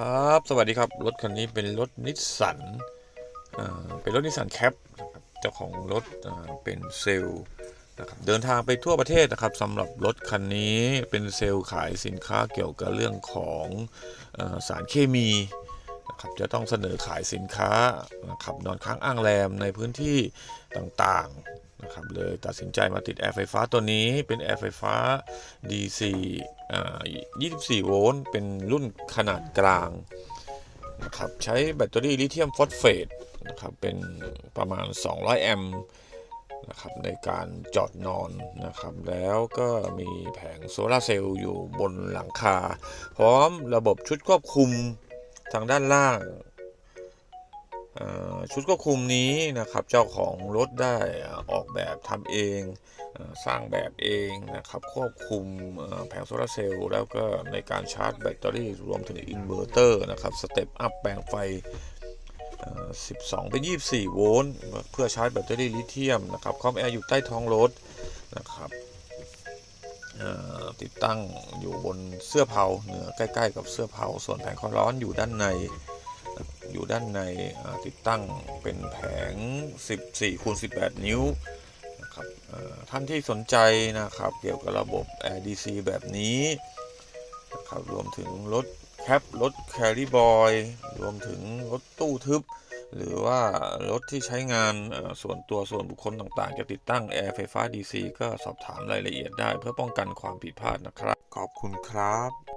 ครับ สวัสดีครับ รถคันนี้เป็นรถนิสสันเป็นรถนิสสันแคปเจ้าของรถเป็นเซลล์นะครับเดินทางไปทั่วประเทศนะครับสำหรับรถคันนี้เป็นเซลล์ขายสินค้าเกี่ยวกับเรื่องของอสารเคมีนะครับจะต้องเสนอขายสินค้านะครับนอนค้างอ้างแรมในพื้นที่ต่าง นะครับเลยตัดสินใจมาติดแอร์ไฟฟ้าตัวนี้เป็นแอร์ไฟฟ้า DC 24 โวลต์เป็นรุ่นขนาดกลางนะครับใช้แบตเตอรี่ลิเธียมฟอสเฟตนะครับเป็นประมาณ 200 แอมป์นะครับในการจอดนอนนะครับแล้วก็มีแผงโซลาเซลล์อยู่บนหลังคา พร้อมระบบชุดควบคุมทางด้านล่าง ชุดควบคุมนี้นะครับเจ้าของรถได้ออกแบบทำเองสร้างแบบเองนะครับควบคุมแผงโซลาร์เซลล์แล้วก็ในการชาร์จแบตเตอรี่รวมถึงอินเวอร์เตอร์นะครับสเต็ปอัพแปลงไฟ 12 เป็น 24 โวลต์เพื่อชาร์จแบตเตอรี่ลิเธียมนะครับคอมแอร์อยู่ใต้ท้องรถนะครับติดตั้งอยู่บนเสื้อเผาเหนือใกล้ ๆ กับเสื้อเผาส่วนแผงความร้อนอยู่ด้านใน อยู่ด้านในติดตั้งเป็นแผง 14คูณ18 นิ้วนะครับท่านที่สนใจนะครับเกี่ยวกับระบบ Air DC แบบนี้นะครับรวมถึงรถแคปรถแคริบอยรวมถึงรถตู้ทึบ หรือว่ารถที่ใช้งานส่วนตัวส่วนบุคคลต่างๆ จะติดตั้งแอร์ไฟฟ้า DC ก็สอบถามรายละเอียดได้เพื่อป้องกันความผิดพลาดนะครับ ขอบคุณครับ